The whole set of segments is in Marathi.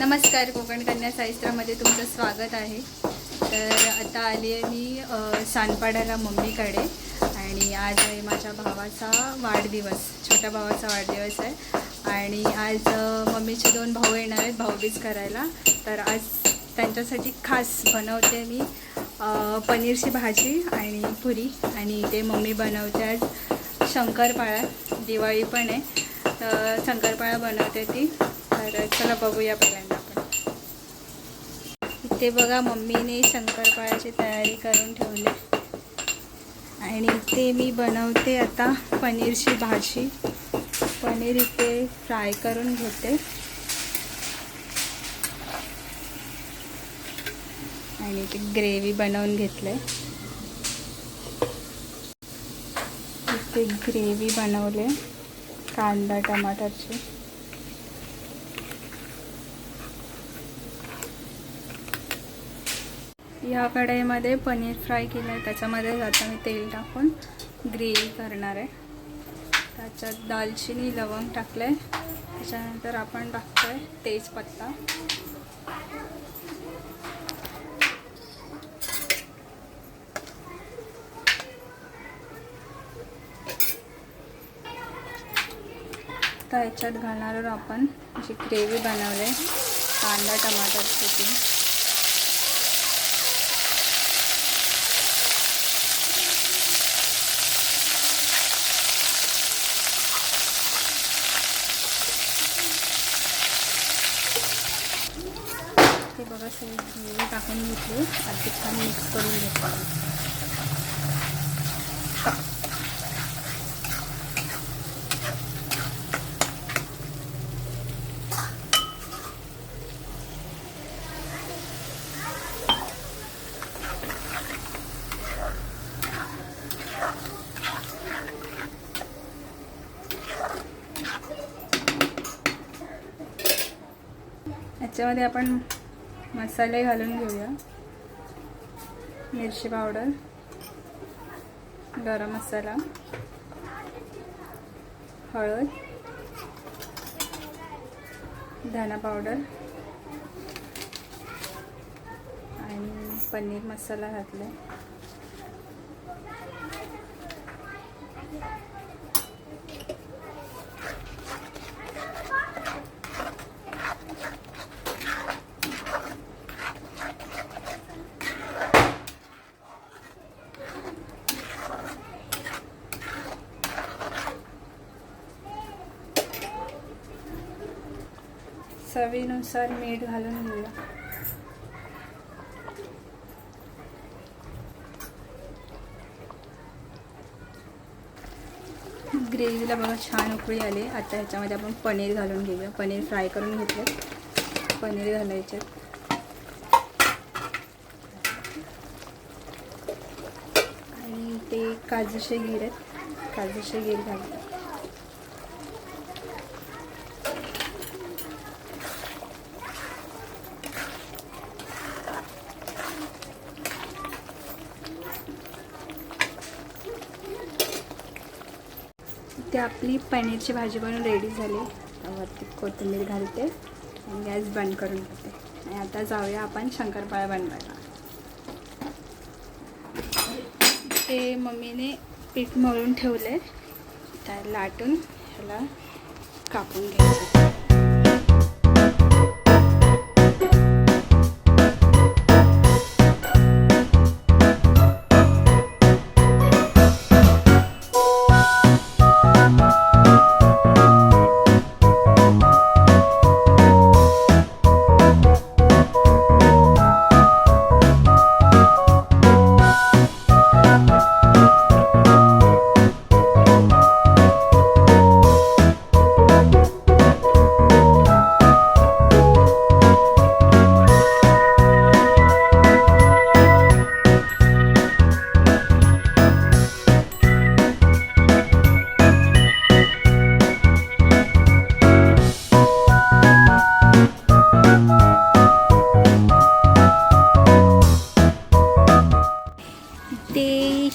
नमस्कार कोकण कन्या साहित्यामध्ये तुमचं स्वागत आहे. तर आता आली आहे मी सानपाड्याला मम्मीकडे आणि आज आहे माझ्या भावाचा वाढदिवस छोट्या भावाचा वाढदिवस आहे. आणि आज मम्मीचे दोन भाऊ येणार आहेत भाऊबीज करायला. तर आज त्यांच्यासाठी खास बनवते मी पनीरची भाजी आणि पुरी. आणि ते मम्मी बनवते आज शंकरपाळा दिवाळी पण आहे. तर शंकरपाळा बनवते ती. तर चला बघूया पहिल्यांदा आपण. इथे बघा मम्मीने शंकरपाळ्याची तयारी करून ठेवली. आणि इथे मी बनवते आता पनीरची भाजी. पनीर इथे फ्राय करून घेते. आणि ते ग्रेव्ही बनवून घेतले इथे ग्रेव्ही बनवले. कांदा टमाटरची. या कढईमध्ये पनीर फ्राय केलं आहे त्याच्यामध्ये आता मी तेल टाकून ग्रेव्ही करणार आहे. त्याच्यात दालचिनी लवंग टाकलं आहे त्याच्यानंतर आपण टाकतो आहे तेजपत्ता. आता ह्याच्यात घालणार आहोत आपण जी ग्रेव्ही बनवले कांदा टमाटरची ती टाकून घेतली आणि ते छान मिक्स करून घेतलं याच्यामध्ये आपण मसाले घालून घेऊया. मिरची पावडर गरम मसाला हळद धना पावडर आणि पनीर मसाला घातला चवीनुसार मीठ घालून घेऊया. ग्रेव्हीला बघा छान उकळी आली. आता ह्याच्यामध्ये आपण पनीर घालून घेऊया. पनीर फ्राय करून घेतलं पनीर घालायचे. आणि ते काजूचे गीर आहेत. काजूचे गीर घालतात इथे आपली पनीरची भाजी बनवून रेडी झाली. वरती कोथिंबीर घालते आणि गॅस बंद करून घेते. आणि आता जाऊया आपण शंकरपाळ्या बनवायला. ते मम्मीने पीठ मळून ठेवले त्या लाटून ह्याला कापून घ्यायचं.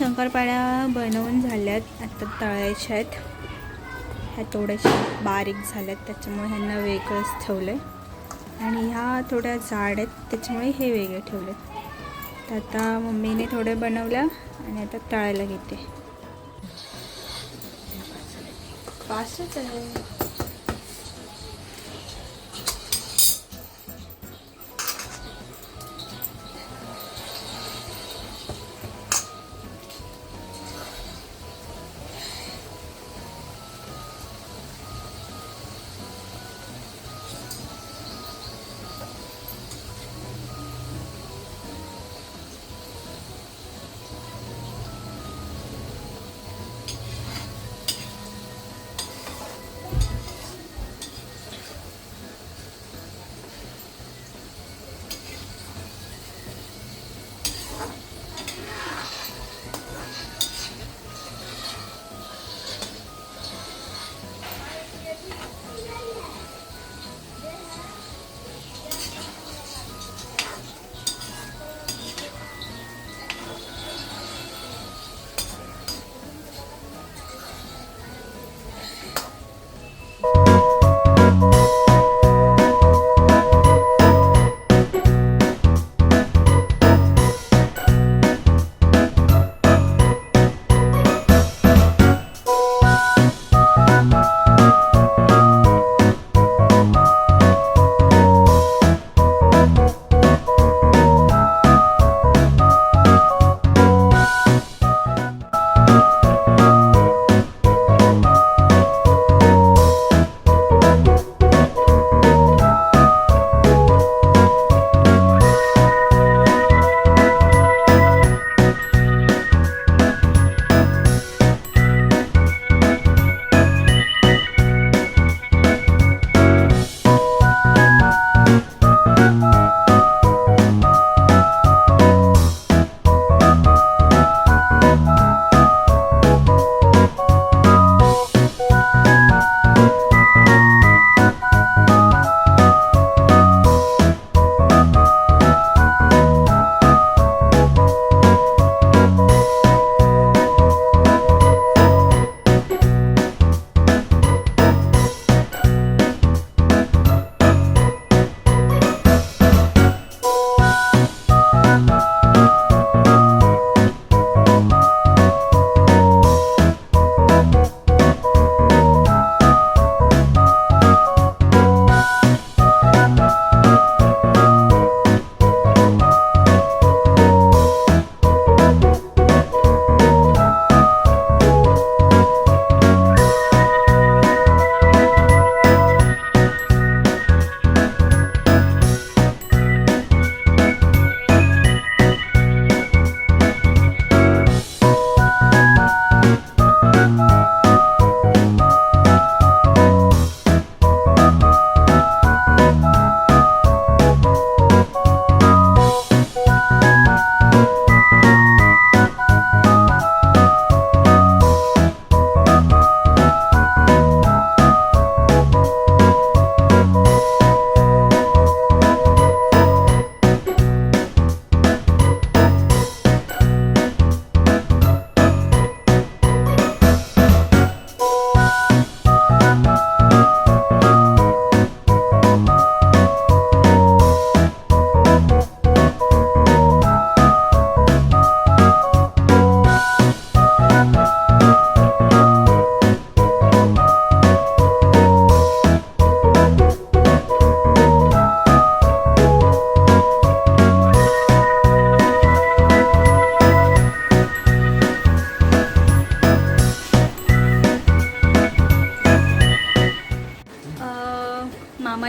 शंकरपाळ्या बनवून झाल्यात. आता तळायच्या आहेत. ह्या थोड्याशा बारीक झाल्यात. त्याच्यामुळे ह्यांना वेगळंच ठेवलं आहे आणि ह्या थोड्या जाड आहेत. त्याच्यामुळे हे वेगळे ठेवले तर आता मम्मीने थोडे बनवल्या आणि आता तळायला घेते. फास्टच आहे.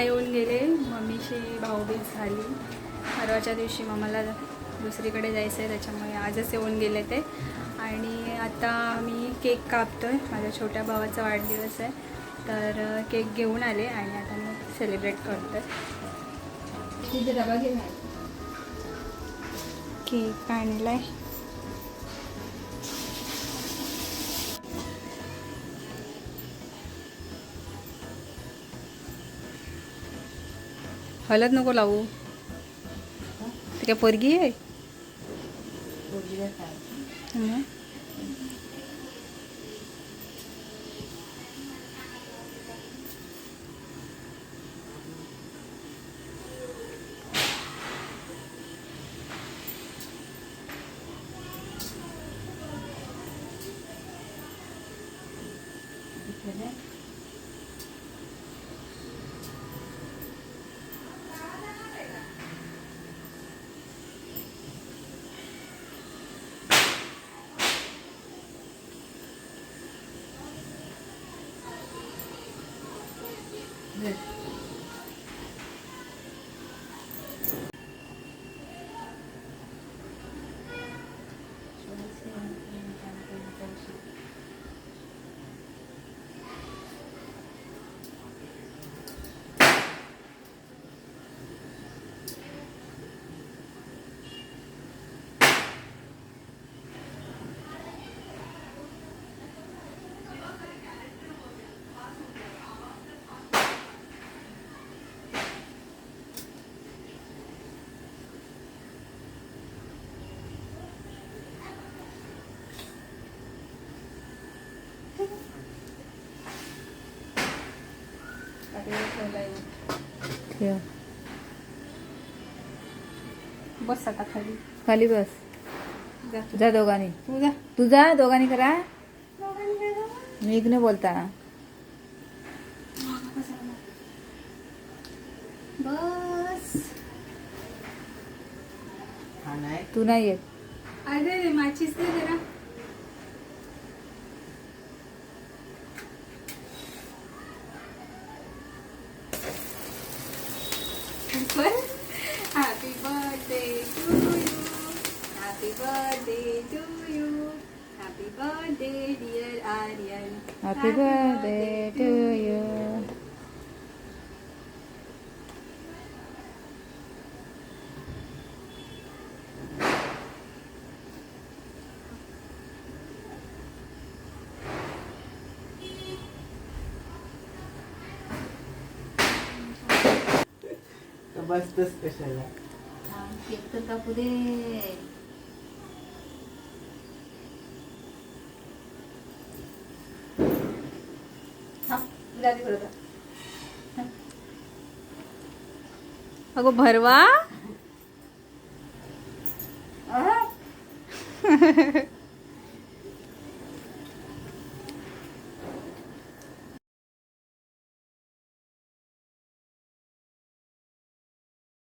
येऊन गेले. मम्मीची भाऊबीज झाली. परवाच्या दिवशी मामाला दुसरीकडे जायचं आहे त्याच्यामुळे आजच येऊन गेले ते. आणि आता आम्ही केक कापतो आहे माझ्या छोट्या भावाचा वाढदिवस आहे. तर केक घेऊन आले आणि आता मी सेलिब्रेट करतो आहे तिथे डबा. केक आणला आहे हलत नको लावू. ती काय पोरगी आहे? 对。ठेव बस आता खाली. खाली बस. जा. दोघांनी. तू जा. तू जा दोघांनी करा. मी इकडे बोलताना बस हा नाही. तू नाही येत. अरे रे माचीस दे जरा. Birthday dear Aryan happy birthday to you तर बसतोस कशाला केक तर कापू दे. अगो भरवा.